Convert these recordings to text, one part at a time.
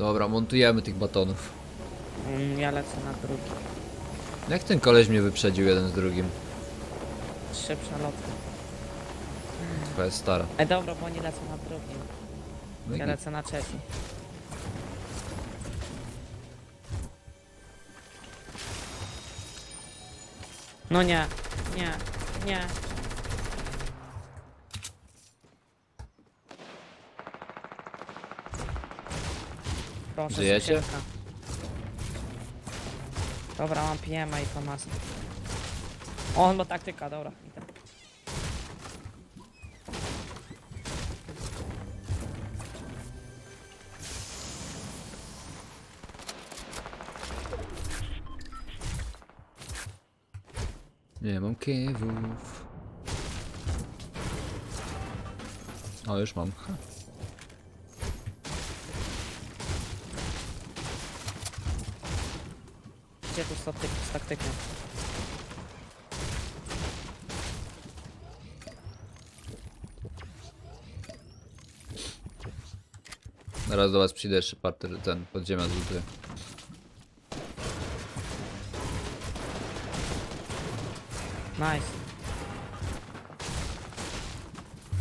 Dobra, montujemy tych batonów. Mm, Ja lecę na drugi. Jak ten koleś mnie wyprzedził jeden z drugim? Trzy przeloty. Twoja stara. E dobra, bo oni lecą na drugim. No Ja lecę na trzeci. No nie, nie, nie. Proszę, Żyjecie? sukienka. Dobra, mam PM-a i Tomasa. O, on ma taktyka, dobra. idę. Nie mam kiewów. O, już mam. Ha. Gdzie tu z, taktyk z taktyką? Zaraz do was przyjdę jeszcze parter, ten podziemia zlutuję. Nice.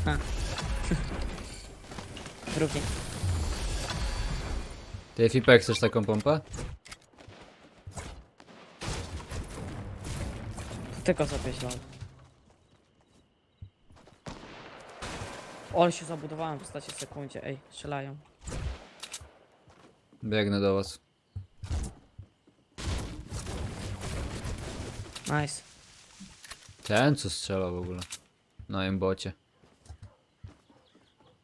Ha. Drugi. Ty Fipek, chcesz taką pompę? Tylko sobie źle. O, ale się zabudowałem w ostatniej sekundzie. Ej, strzelają. Biegnę do was. Nice. Ten co strzela w ogóle. Na embocie.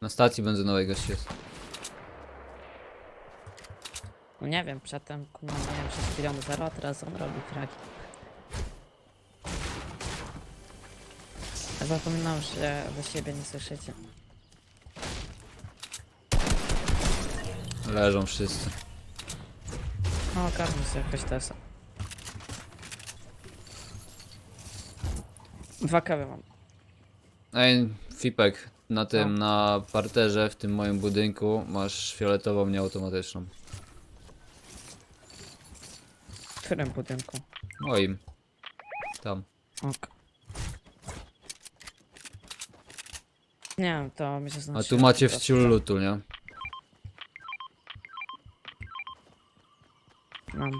Na stacji benzynowej gość jest. No nie wiem, przedtem kurwa, wiem, przez chwilę 0, a teraz on robi fragi. Zapominam, że wy siebie nie słyszycie. Leżą wszyscy. No, ogarnę sobie jakoś tesa. Dwa kawy mam. Ej, Fipek, na tym, na parterze w tym moim budynku masz fioletową nieautomatyczną. W którym budynku? Moim. Tam. Ok. Nie wiem, to mi się A znaczy. tu macie wciul lutu, nie? Mam.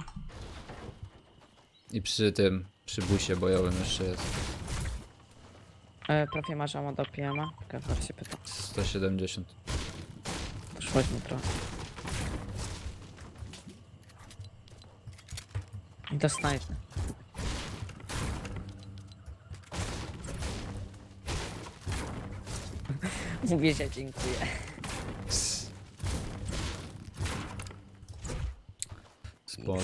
I przy tym, przy busie bojowym jeszcze jest. E, prawie masz do PM-a? Się pyta. 170. Szłeś mi trochę. I to snajpy. Mówię, że dziękuję. Spoko.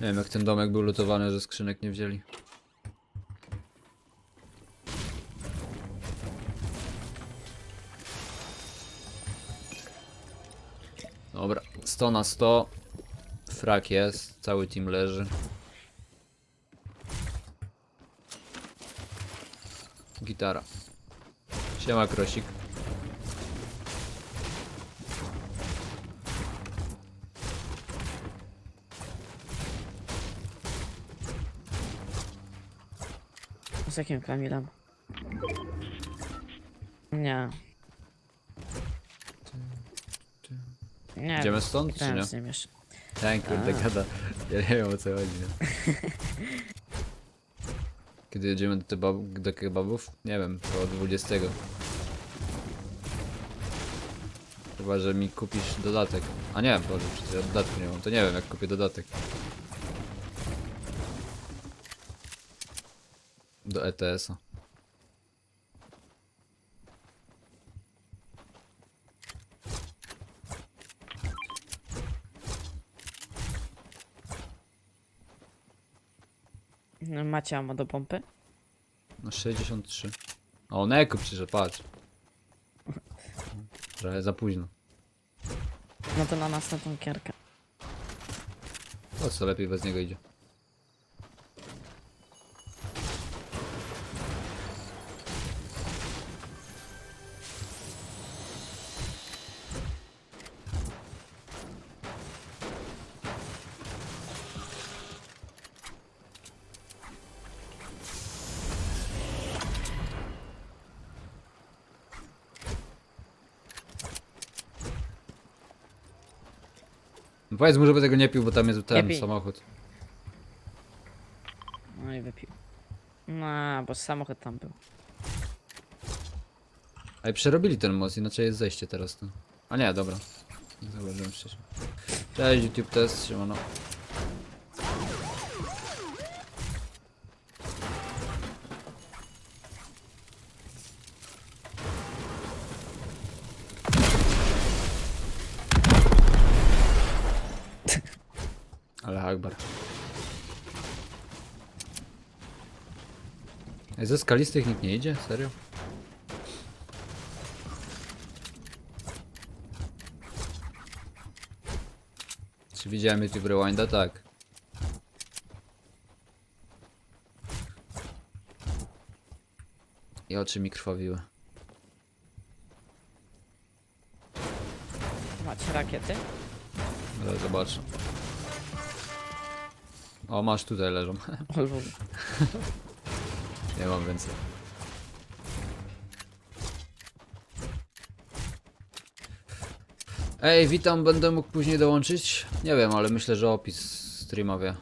Nie wiem jak ten domek był lutowany, że skrzynek nie wzięli. Dobra, 100 na 100. Frak jest, cały team leży. Gitara. Siema Krosik. Z jakim Kamilem? Nie. Nie. Idziemy stąd, czy grałem nie? z nim jeszcze. Ten kurde gada. Ja nie wiem o co chodzi. Nie? Kiedy jedziemy do, kebab do kebabów? Nie wiem, koło 20. Chyba, że mi kupisz dodatek. A nie, Boże, przecież ja dodatku nie mam. To nie wiem, jak kupię dodatek. Do ETS-a. Macie ammo do pompy? No 63. O, Neko przyszedł, patrz. Trochę za późno. No to na następną kierkę. To co lepiej bez niego idzie. No Powiedz mu, żeby tego nie pił, bo tam jest ten pij. samochód. No i wypił. No, bo samochód tam był. Ale przerobili ten most, inaczej jest zejście teraz. To. A nie, dobra. Zauważyłem wcześniej. Cześć, YouTube test, siemano. Akbar. Ze skalistych nikt nie idzie? Serio? Czy widziałem YouTube Rewinda? Tak. I oczy mi krwawiły. Macie rakiety? Ale zobaczę. O, masz tutaj leżą. Nie mam więcej. Ej, witam, będę mógł później dołączyć? Nie wiem, ale myślę, że opis streama wie.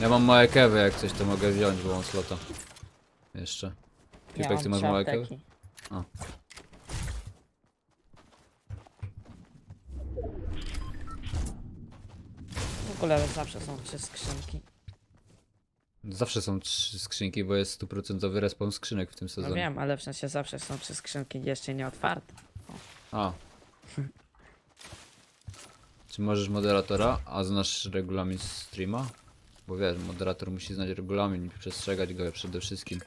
Ja mam małe kewy, jak coś to mogę wziąć, bo mam slota. Jeszcze. Pipek, ty masz małe apteki. A. W ogóle zawsze są trzy skrzynki. Zawsze są trzy skrzynki, bo jest stuprocentowy respawn skrzynek w tym No sezonie. wiem, ale w sensie zawsze są trzy skrzynki jeszcze nie otwarte. A. Czy możesz moderatora, a znasz regulamin streama? Bo wiesz, moderator musi znać regulamin i przestrzegać go przede wszystkim.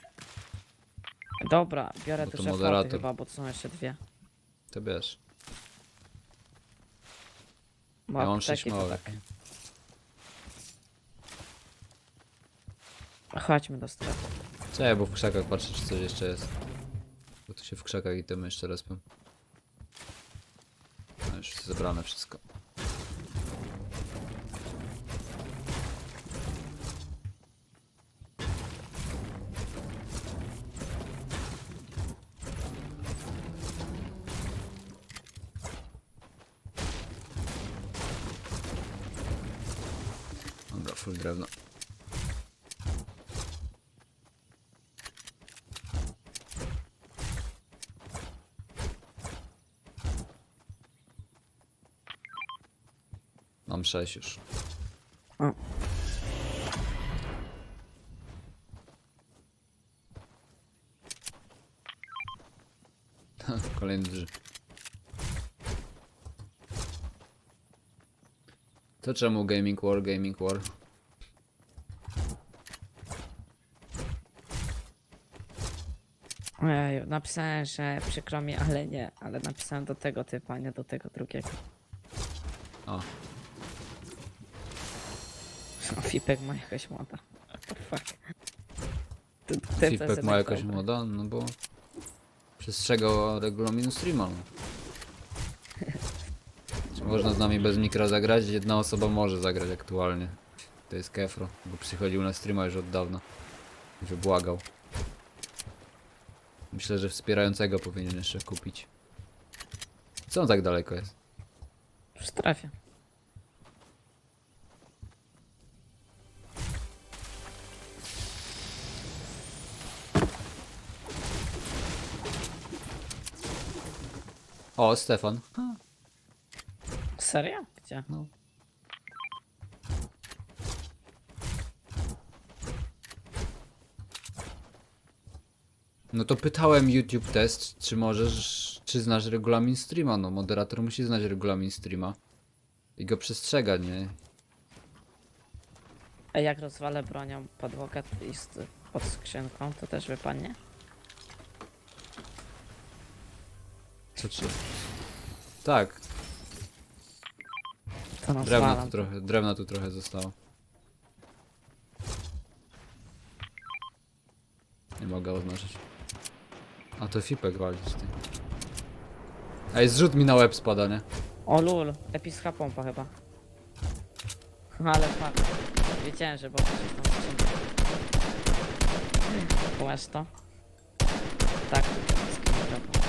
Dobra, biorę Bo to moderator. floty chyba, bo to są jeszcze dwie. To wiesz. Bo Ja mam apteki sześć to małych. tak. Chodźmy do strefy. Czekaj, bo w krzakach patrzę, czy coś jeszcze jest. Bo tu się w krzakach i temy jeszcze raz powiem. No już zebrane wszystko. Full drewno. Mam 6 już. O. Kolejny duży. To czemu Gaming War, Gaming War? Napisałem, że przykro mi, ale nie. Ale napisałem do tego typa, nie do tego drugiego. O, O, Fipek ma jakaś moda. What the fuck. Ty, ty, ty, Feedback ty, ma jakaś moda? No bo przestrzegał regulaminu streama. no. Czy można z nami bez mikra zagrać? Jedna osoba może zagrać aktualnie. To jest Kefro, bo przychodził na streama już od dawna. I wybłagał. Myślę, że wspierającego powinien jeszcze kupić. Co on tak daleko jest? W strefie. O, Stefan. Serio? Gdzie? No. No to pytałem YouTube test, czy możesz, czy znasz regulamin streama. No moderator musi znać regulamin streama. I go przestrzega, nie? A jak rozwalę bronią podłogę i z- pod skrzynką, to też wypadnie? Co czy? Tak, To drewna tu trochę, drewno tu trochę zostało. Nie mogę oznaczyć. A to Fipek walić ty. Ej, zrzut mi na łeb spada, nie? O lul, epicka pompa chyba. Ale fakt. Wiedziałem, że bo tam skrzynka. Kumasz to? Tak, epicka pompa.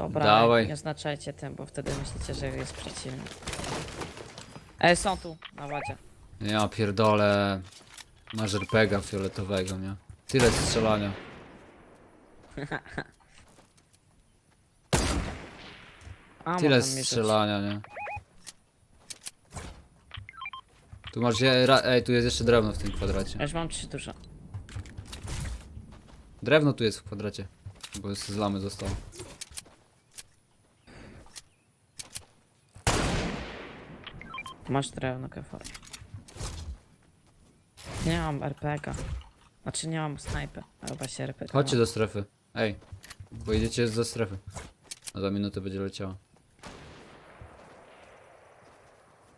Dobra, Dawaj. nie oznaczajcie tym, bo wtedy myślicie, że jest przeciwny. Ej, są tu, na wadzie. Ja pierdolę. Masz RPGa fioletowego, nie? Tyle strzelania. A, Tyle strzelania, nie? Tu masz, je- ra- ej, tu jest jeszcze drewno w tym kwadracie. Ja już mam trzy duże. Drewno tu jest w kwadracie. Bo z lamy zostało. Masz drewno, kefor. Nie mam RPG. Znaczy nie mam snajpy, ale właśnie RPG. Chodźcie do strefy. Ej, bo idziecie do strefy. A za minutę będzie leciała.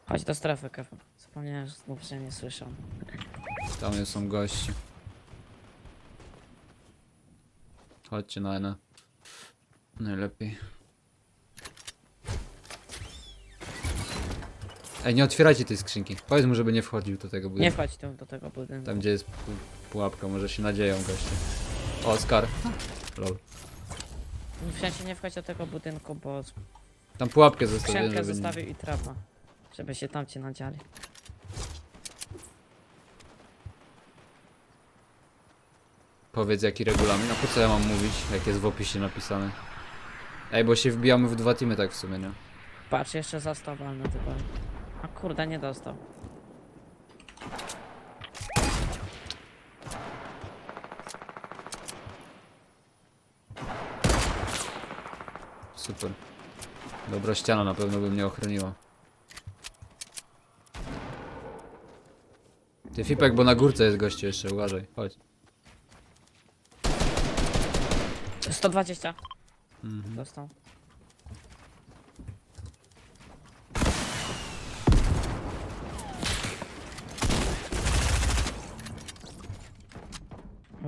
Chodź do strefy, kefor. Zapomniałem, że znów się nie słyszał. Tam są gości. Chodźcie na N. Najlepiej. Ej, nie otwierajcie tej skrzynki. Powiedz mu, żeby nie wchodził do tego Nie budynku. wchodź tu do tego budynku. Tam gdzie jest pu pułapka, może się nadzieją goście. Oskar. Lol. W sensie nie wchodź do tego budynku, bo Tam pułapkę zostawię, skrzynkę żeby nie... zostawił i trapa. Żeby się tam ci nadziali. Powiedz jaki regulamin, a po co ja mam mówić, jak jest w opisie napisane. Ej, bo się wbijamy w dwa teamy tak w sumie, nie? Patrz, jeszcze został walny tylko. Kurde, nie dostał. Super. Dobra ściana na pewno by mnie ochroniła. Ty Fipek, bo na górce jest goście jeszcze, uważaj, chodź. 120. Mhm. Dostał.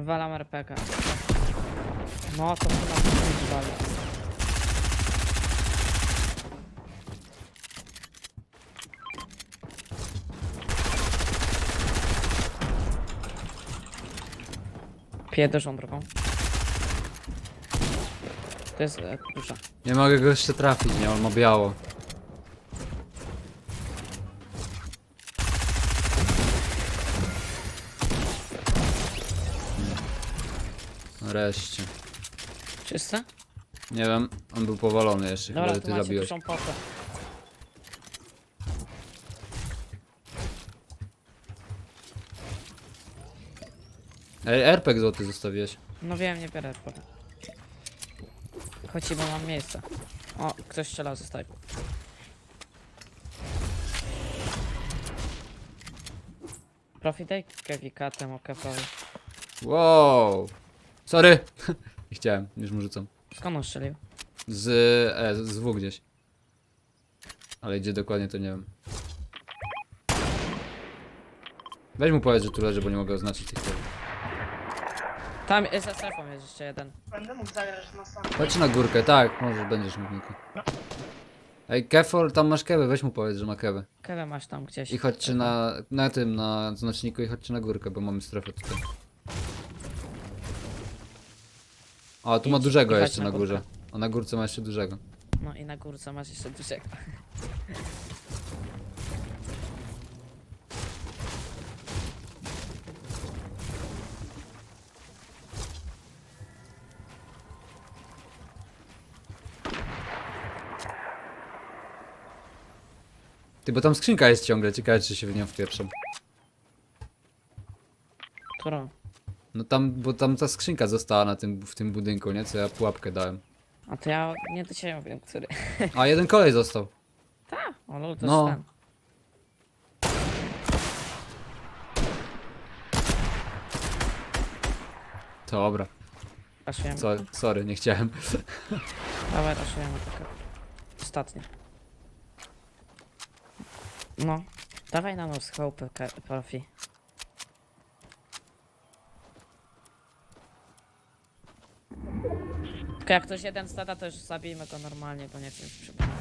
Walam RPG. No to chyba nie wali. Piję dużą drugą. To jest e, duża. Nie mogę go jeszcze trafić, nie? On ma biało. Nareszcie. Czyste? Nie wiem, on był powalony jeszcze, chyba Dobra, że tu ty macie zabiłeś. dużą. Ej, RPG złoty zostawiłeś. No wiem, nie biorę. Chodź, bo mam miejsce. O, ktoś strzelał ze snajpu. Profi daj kewika temu kefowi. Wow! Sorry! Nie chciałem, już mu rzucam. Skąd on strzelił? Z, e, z W gdzieś. Ale gdzie dokładnie to nie wiem. Weź mu powiedz, że tu leży, bo nie mogę oznaczyć tych tego. Tam jest za strefą jest jeszcze jeden. Będę mógł zagrać na sam. Chodź na górkę, tak, może będziesz mógł. Niko. Ej, Kefor, tam masz kewę, weź mu powiedz, że ma kewę. Kewę masz tam gdzieś. I chodźcie na, na tym, na znaczniku i chodźcie na górkę, bo mamy strefę tutaj. O, tu ma Idź dużego i chodź jeszcze na na górze. A na górce ma jeszcze dużego. No i na górce masz jeszcze dużego. Ty, bo tam skrzynka jest ciągle, ciekawe czy się w nią wpieprzą. Którą? No tam, bo tam ta skrzynka została na tym, w tym budynku, nie? Co ja pułapkę dałem. A to ja nie do ciebie wiem, który. A jeden kolej został. Ta, o lol, to No. jest ten. Dobra, Raszujemy. Co? sorry, nie chciałem. Dawaj, raszujemy tylko. Ostatnie. No. Dawaj na nos chałupę, profi. Jak ktoś jeden stada, to już zabijmy go normalnie, bo nie chcę już przypomnieć.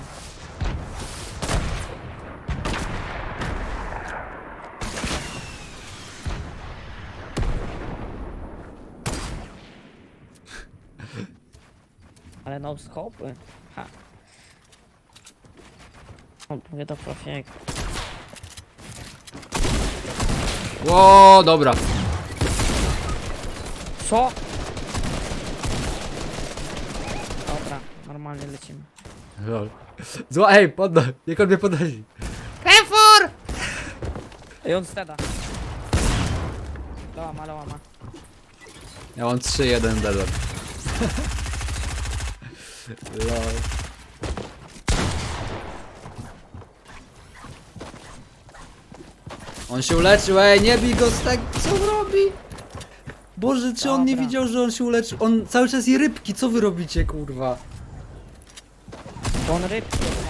Ale no scope? Ha. O, mówię do profiego. Ło, dobra. Co? Dobra, normalnie lecimy. Lol. Zła, ej, podno, niech on mnie podnosi. Refor! I on steda. Lołama, lołama. Ja mam 3-1 dealer. Lol. On się uleczył, ej, nie bij go z tego, co on robi? Boże, czy on nie Dobra. widział, że on się uleczył? On cały czas je rybki, co wy robicie, kurwa? Bo on rybki nie?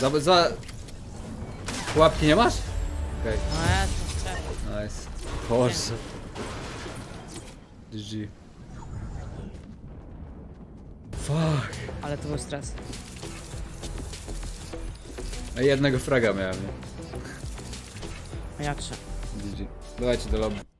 Za, za... Pułapki nie masz? Okej, No no strzelił. nice. Boże. GG. Fuck. Ale to był stres. A jednego fraga miałem, nie? A jakże? Dawajcie do lobby.